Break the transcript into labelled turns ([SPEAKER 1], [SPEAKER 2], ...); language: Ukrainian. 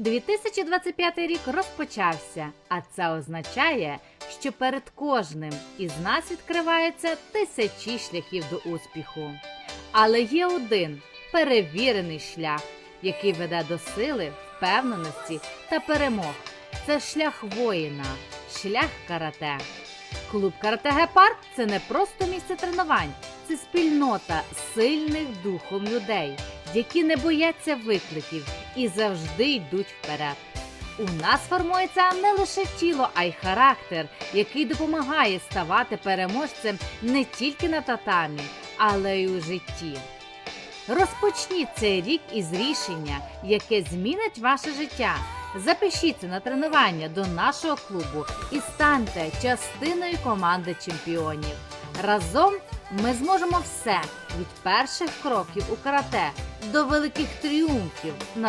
[SPEAKER 1] 2025 рік розпочався, а це означає, що перед кожним із нас відкриваються тисячі шляхів до успіху. Але є один перевірений шлях, який веде до сили, впевненості та перемог. Це шлях воїна, шлях карате. Клуб Карате Гепард це не просто місце тренувань, це спільнота сильних духом людей, які не бояться викликів і завжди йдуть вперед. У нас формується не лише тіло, а й характер, який допомагає ставати переможцем не тільки на татамі, але й у житті. Розпочніть цей рік із рішення, яке змінить ваше життя. Запишіться на тренування до нашого клубу і станьте частиною команди чемпіонів. Разом ми зможемо все від перших кроків у карате до великих тріумфів на